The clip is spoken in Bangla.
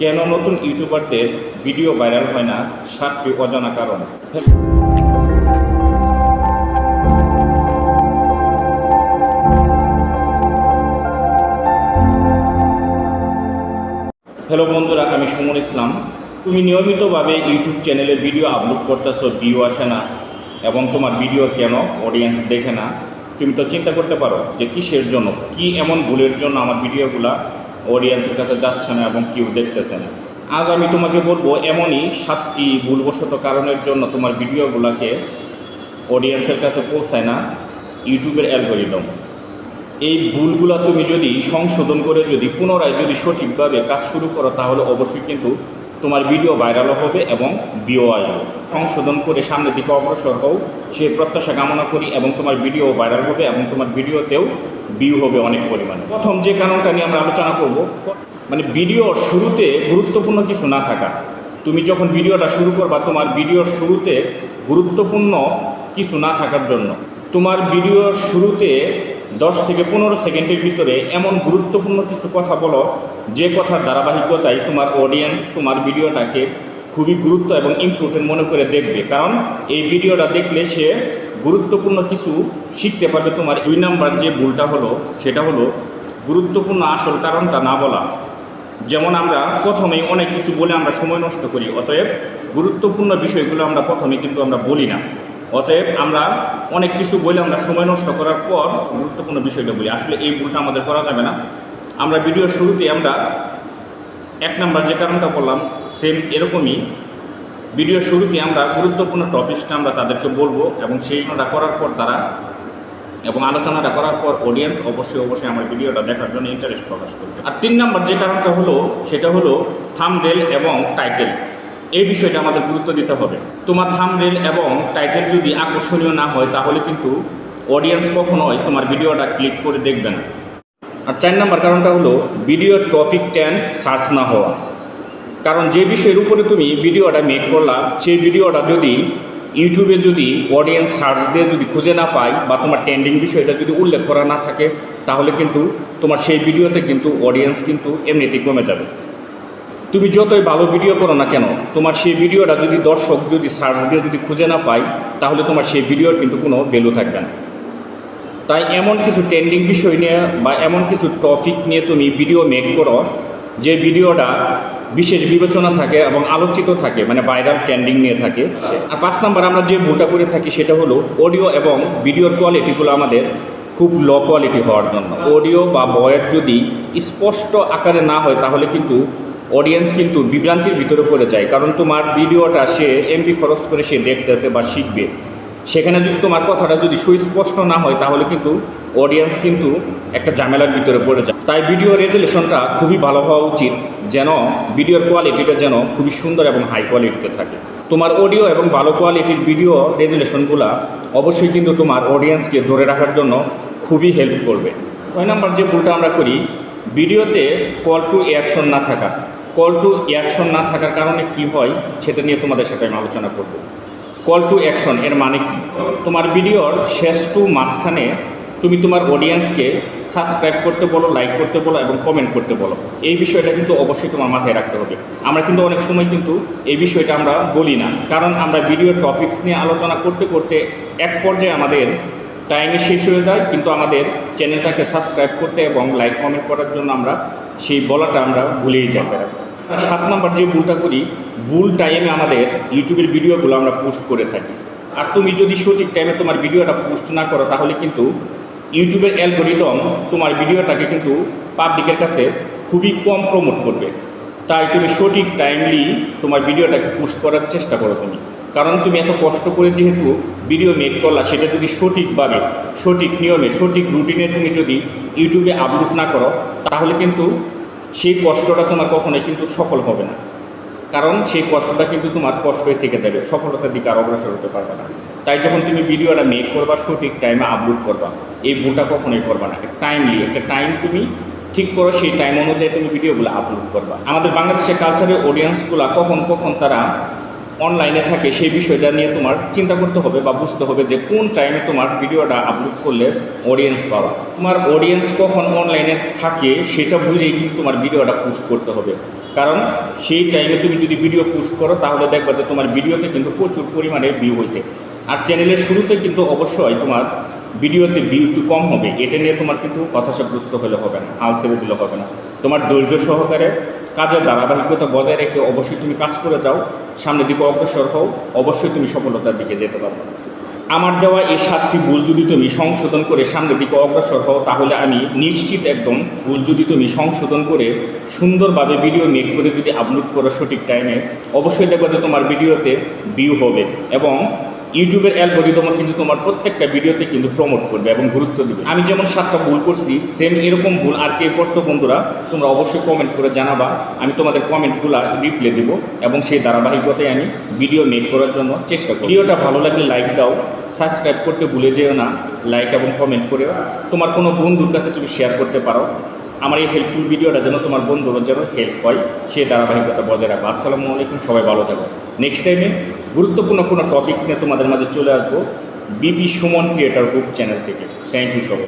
কেন নতুন ইউটিউবারদের ভিডিও ভাইরাল হয় না? সাতটি অজানা কারণ। হ্যালো বন্ধুরা, আমি সুমন ইসলাম। তুমি নিয়মিতভাবে ইউটিউব চ্যানেলে ভিডিও আপলোড করতেছো, ভিউ আসে না। এবং তোমার ভিডিও কেন অডিয়েন্স দেখে না? তুমি তো চিন্তা করতে পারো যে কিসের জন্য, কি এমন ভুলের জন্য আমার ভিডিওগুলা অডিয়েন্সের কাছে যাচ্ছে না এবং কেউ দেখতেছে না। আজ আমি তোমাকে বলব, এমনই সাতটি ভুলবশত কারণের জন্য তোমার ভিডিওগুলোকে অডিয়েন্সের কাছে পৌঁছায় না ইউটিউবের অ্যালগোরিদম। এই ভুলগুলো তুমি যদি সংশোধন করে যদি পুনরায় যদি সঠিকভাবে কাজ শুরু করো, তাহলে অবশ্যই কিন্তু তোমার ভিডিও ভাইরালও হবে এবং ভিও আসবে। সংশোধন করে সামনের দিকে অগ্রসর হও, সে প্রত্যাশা কামনা করি এবং তোমার ভিডিও ভাইরাল হবে এবং তোমার ভিডিওতেও ভিউ হবে অনেক পরিমাণে। প্রথম যে কারণটা নিয়ে আমরা আলোচনা করব মানে ভিডিওর শুরুতে গুরুত্বপূর্ণ কিছু না থাকা। তুমি যখন ভিডিওটা শুরু করবা, তোমার ভিডিওর শুরুতে গুরুত্বপূর্ণ কিছু না থাকার জন্য। তোমার ভিডিওর শুরুতে দশ থেকে পনেরো সেকেন্ডের ভিতরে এমন গুরুত্বপূর্ণ কিছু কথা বলো, যে কথার ধারাবাহিকতায় তোমার অডিয়েন্স তোমার ভিডিওটাকে খুবই গুরুত্ব এবং ইম্পর্টেন্ট মনে করে দেখবে। কারণ এই ভিডিওটা দেখলে সে গুরুত্বপূর্ণ কিছু শিখতে পারবে তোমার দুই নাম্বার যে ভুলটা হলো, সেটা হলো গুরুত্বপূর্ণ আসল কারণটা না বলা। যেমন আমরা প্রথমেই অনেক কিছু বলে আমরা সময় নষ্ট করি, অতএব গুরুত্বপূর্ণ বিষয়গুলো আমরা প্রথমে কিন্তু আমরা বলি না। অতএব আমরা অনেক কিছু বলে আমরা সময় নষ্ট করার পর গুরুত্বপূর্ণ বিষয়টা বলি। আসলে এই ভুলটা আমাদের করা যাবে না। আমরা ভিডিওর শুরুতে আমরা এক নাম্বার যে কারণটা বললাম সেম এরকমই। ভিডিওর শুরুতে আমরা গুরুত্বপূর্ণ টপিকসটা আমরা তাদেরকে বলব এবং সেইটা করার পর তারা এবং আলোচনাটা করার পর অডিয়েন্স অবশ্যই অবশ্যই আমার ভিডিওটা দেখার জন্য ইন্টারেস্ট প্রকাশ করবে। আর তিন নাম্বার যে কারণটা হলো, সেটা হলো থামডেল এবং টাইটেল এই বিষয়টা আমাদের গুরুত্ব দিতে হবে। তোমার থামডেল এবং টাইটেল যদি আকর্ষণীয় না হয়, তাহলে কিন্তু অডিয়েন্স কখনোই তোমার ভিডিওটা ক্লিক করে দেখবে না। আর চার নাম্বার কারণটা হলো ভিডিও টপিক ট্যান্ড সার্চ না হওয়া। কারণ যে বিষয়ের উপরে তুমি ভিডিওটা মেক করলা, সেই ভিডিওটা যদি ইউটিউবে যদি অডিয়েন্স সার্চ দিয়ে যদি খুঁজে না পায় বা তোমার ট্রেন্ডিং বিষয়টা যদি উল্লেখ করা না থাকে, তাহলে কিন্তু তোমার সেই ভিডিওতে কিন্তু অডিয়েন্স কিন্তু এমনিতেই কমে যাবে। তুমি যতই ভালো ভিডিও করো না কেন, তোমার সেই ভিডিওটা যদি দর্শক যদি সার্চ দিয়ে যদি খুঁজে না পায়, তাহলে তোমার সেই ভিডিওর কিন্তু কোনো ভ্যালু থাকবে না। তাই এমন কিছু ট্রেন্ডিং বিষয় নিয়ে বা এমন কিছু টপিক নিয়ে তুমি ভিডিও মেক করো, যে ভিডিওটা বিশেষ বিবেচনা থাকে এবং আলোচিত থাকে মানে ভাইরাল ট্রেন্ডিং নিয়ে থাকে। আর পাঁচ নাম্বার আমরা যে ভুলটা করে থাকি, সেটা হলো অডিও এবং ভিডিওর কোয়ালিটিগুলো আমাদের খুব লো কোয়ালিটি হওয়ার জন্য। অডিও বা ভয়েস যদি স্পষ্ট আকারে না হয়, তাহলে কিন্তু অডিয়েন্স কিন্তু বিভ্রান্তির ভিতরে পড়ে যায়। কারণ তোমার ভিডিওটা সে এমবি খরচ করে সে দেখতেছে বা শিখবে। সেখানে যদি তোমার কথাটা যদি সুস্পষ্ট না হয়, তাহলে কিন্তু অডিয়েন্স কিন্তু একটা ঝামেলার ভিতরে পড়ে যায়। তাই ভিডিও রেজুলেশনটা খুবই ভালো হওয়া উচিত, যেন ভিডিওর কোয়ালিটিটা যেন খুবই সুন্দর এবং হাই কোয়ালিটিতে থাকে। তোমার অডিও এবং ভালো কোয়ালিটির ভিডিও রেজুলেশনগুলো অবশ্যই কিন্তু তোমার অডিয়েন্সকে ধরে রাখার জন্য খুবই হেল্প করবে। ছয় নাম্বার যে ভুলটা আমরা করি ভিডিওতে কল টু অ্যাকশন না থাকা। কল টু অ্যাকশন না থাকার কারণে কি হয়, সেটা নিয়ে তোমাদের সাথে আমি আলোচনা করব। কল টু অ্যাকশন এর মানে কি? তোমার ভিডিওর শেষ টু মাঝখানে তুমি তোমার অডিয়েন্সকে সাবস্ক্রাইব করতে বলো লাইক করতে বলো এবং কমেন্ট করতে বলো। এই বিষয়টা কিন্তু অবশ্যই তোমার মাথায় রাখতে হবে। আমরা কিন্তু অনেক সময় কিন্তু এই বিষয়টা আমরা বলি না। কারণ আমরা ভিডিওর টপিকস নিয়ে আলোচনা করতে করতে এক পর্যায়ে আমাদের টাইমে শেষ হয়ে যায়, কিন্তু আমাদের চ্যানেলটাকে সাবস্ক্রাইব করতে এবং লাইক কমেন্ট করার জন্য আমরা সেই বলাটা আমরা ভুলেই যাই। সাত নম্বর যে ভুলটা করি, ভুল টাইমে আমাদের ইউটিউবের ভিডিওগুলো আমরা পোস্ট করে থাকি। আর তুমি যদি সঠিক টাইমে তোমার ভিডিওটা পোস্ট না করো, তাহলে কিন্তু ইউটিউবের অ্যালগোরিদম তোমার ভিডিওটাকে কিন্তু পাবলিকের কাছে খুবই কম প্রমোট করবে। তাই তুমি সঠিক টাইমলি তোমার ভিডিওটাকে পোস্ট করার চেষ্টা করো তুমি। কারণ তুমি এত কষ্ট করে যেহেতু ভিডিও মেক করলা, সেটা যদি সঠিকভাবে, সঠিক নিয়মে, সঠিক রুটিনে তুমি যদি ইউটিউবে আপলোড না করো, তাহলে কিন্তু সেই কষ্টটা তোমার কখনোই কিন্তু সফল হবে না। কারণ সেই কষ্টটা কিন্তু তোমার কষ্টই থেকে যাবে, সফলতার দিকে আর অগ্রসর হতে পারবে না। তাই যখন তুমি ভিডিওটা মেক করবা, সঠিক টাইমে আপলোড করবা, এই ভুলটা কখনোই করবা না। টাইমলি একটা টাইম তুমি ঠিক করো, সেই টাইম অনুযায়ী তুমি ভিডিওগুলো আপলোড করবা। আমাদের বাংলাদেশের কালচারের অডিয়েন্সগুলো কখন কখন তারা অনলাইনে থাকে, সেই বিষয়টা নিয়ে তোমার চিন্তা করতে হবে বা বুঝতে হবে যে কোন টাইমে তোমার ভিডিওটা আপলোড করলে অডিয়েন্স পাওয়া তোমার অডিয়েন্স কখন অনলাইনে থাকে, সেটা বুঝেই কিন্তু তোমার ভিডিওটা পোস্ট করতে হবে। কারণ সেই টাইমে তুমি যদি ভিডিও পোস্ট করো, তাহলে দেখবা যে তোমার ভিডিওতে কিন্তু প্রচুর পরিমাণে ভিউ হয়েছে। আর চ্যানেলের শুরুতে কিন্তু অবশ্যই তোমার ভিডিওতে ভিউ একটু কম হবে। এটা নিয়ে তোমার কিন্তু হতাশাগ্রস্ত হলে হবে না, হাল ছেড়ে দিলে হবে না। তোমার ধৈর্য সহকারে কাজের ধারাবাহিকতা বজায় রেখে অবশ্যই তুমি কাজ করে যাও, সামনের দিকে অগ্রসর হও, অবশ্যই তুমি সফলতার দিকে যেতে পারবে। আমার দেওয়া এই সাতটি ভুল যদি তুমি সংশোধন করে সামনের দিকে অগ্রসর হও, তাহলে আমি নিশ্চিত একদম ভুল যদি তুমি সংশোধন করে সুন্দরভাবে ভিডিও মেক করে যদি আপলোড করো সঠিক টাইমে অবশ্যই দেখবে যে তোমার ভিডিওতে ভিউ হবে এবং ইউটিউবের অ্যালগোরিদম কিন্তু তোমার প্রত্যেকটা ভিডিওতে কিন্তু প্রমোট করবে এবং গুরুত্ব দিবে। আমি যেমন সাতটা ভুল করছি সেম এরকম ভুল আর কে করছ বন্ধুরা, তোমরা অবশ্যই কমেন্ট করে জানাবা। আমি তোমাদের কমেন্টগুলো রিপ্লাই দেবো এবং সেই ধারাবাহিকতায় আমি ভিডিও মেক করার জন্য চেষ্টা করি ভিডিওটা ভালো লাগলে লাইক দাও সাবস্ক্রাইব করতে ভুলে যেও না লাইক এবং কমেন্ট করে তোমার কোনো বন্ধুর কাছে তুমি শেয়ার করতে পারো। আমার এই হেল্পফুল ভিডিওটা যেন তোমার বন্ধুরও যেন হেল্প হয় সে ধারাবাহিকতা বজায় রাখব। আসসালামু আলাইকুম, সবাই ভালো থাকো। নেক্সট টাইমে গুরুত্বপূর্ণ কোনো টপিক্স নিয়ে তোমাদের মাঝে চলে আসব বিবি সুমন ক্রিয়েটার গ্রুপ চ্যানেল থেকে। থ্যাংক ইউ সবাই।